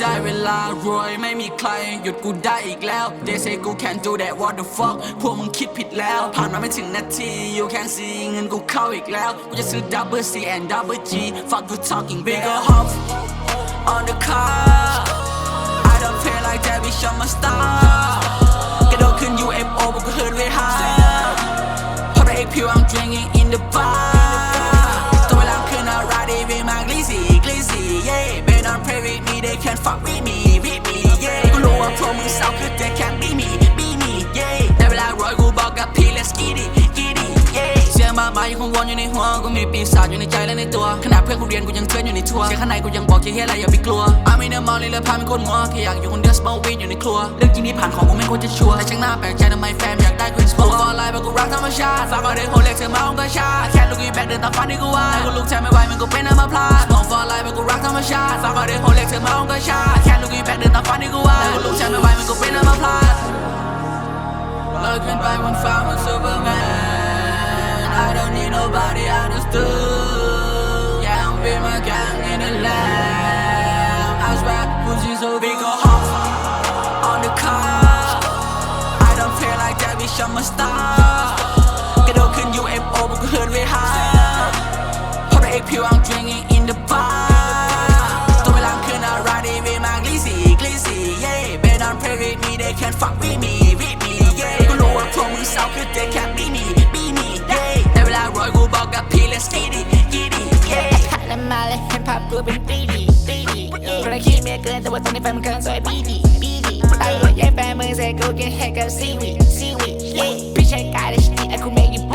ได้เวลารวยไม่มีใครหยุดกูได้อีกแล้ว They say กู can do that what the fuck พวกมึงคิดผิดแล้ว ผ่านมาไม่ถึงนาที you can see เงินกูเข้าอีกแล้ว กูจะซื้อ double C and double G fuck you talking bigger hop on the car I don't pay like that bitch I'm a star กระโดดขึ้น UFO พวกกูเฮิร์ดเวหาพอได้อีกผิว I'm drinking in the bar อยู่ในหัวกูมีปีศาจอยู่ในใจและในตัว ขนาดเพื่อนกูเรียนกูยังเทือนอยู่ในทัวร์เสียข้างในกูยังบอกแค่เฮียอะไรอย่าไปกลัวอามีเนื้อมอลเลยเลยพาเป็นคนมัวแค่อยากอยู่คนเดียว smoke weed อยู่ในครัวเรื่องจริงที่ผ่านของกูไม่ควรจะชัวร์แต่ช่างหน้าแปลกใจทำไมแฟนอยากได้กู smoke for life เพราะกูรักธรรมชาติฝากเอาเด็กโหเล็กเธอมาองกระชาแค่ลูกอีแบกเดินตามฝันที่กูว่ากูลุกแทบไม่ไหวมันกูเป็นอัมพาต smoke for life เพราะกูรักธรรมชาติฝากเอาเด็กโหเล็กเธอมาองกระชาแค่ลูกอีแบกเดินตามฝันที่กูว่กูลุกแทบไม่ไหวมันกูเป็นอัมพาตลอยขึ้นไปบนฟ้าเหมือนซูเปอร์แมน I don't need Gucci so big go hop on the car I don't feel like that bitch I'm a star กระโดดขึ้น UFO พวกกูเฮิร์ดเวหาพอได้เอกพิว I'm drinking in the bar ตัวไปล้างขึ้นอะไรดีวีมากลีสีกลีสี yeah They don't pray with me they can't fuck with me เกินแต่ว่าตอนนี้แฟนมึงเกินซอยบีดีบีดีไอ้ว่าแย่แฟนมึงใส่กูกินแฮกกับซีวีซีวีเย่พี่ใช้กายได้